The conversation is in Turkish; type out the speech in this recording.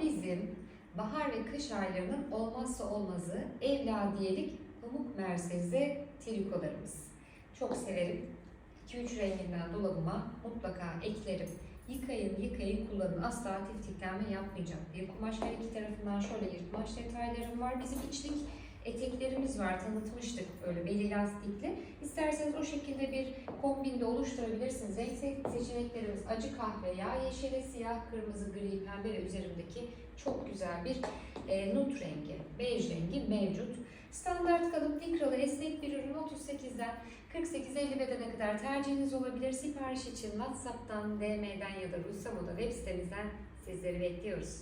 bizim bahar ve kış aylarının olmazsa olmazı evladiyelik pamuk mersezli trikolarımız. Çok severim. 2-3 renginden dolabıma mutlaka eklerim. Yıkayın, yıkayın, kullanın. Asla tiftiklenme yapmayacak. Bir kumaş her iki tarafından şöyle kumaş detaylarım var. Bizim içlik eteklerimiz var. Tanıtmıştık böyle beli lastikli. İsterseniz o şekilde bir kombinde oluşturabilirsiniz. Renk se- seçeneklerimiz acı kahve, yağ yeşili, siyah, kırmızı, gri, pembe ve üzerimdeki çok güzel bir e, nut rengi, bej rengi mevcut. Standart kalıp likralı esnek bir ürün 38'den 48-50 bedene kadar tercihiniz olabilir. Sipariş için WhatsApp'tan, DM'den ya da Russamoda web sitemizden sizleri bekliyoruz.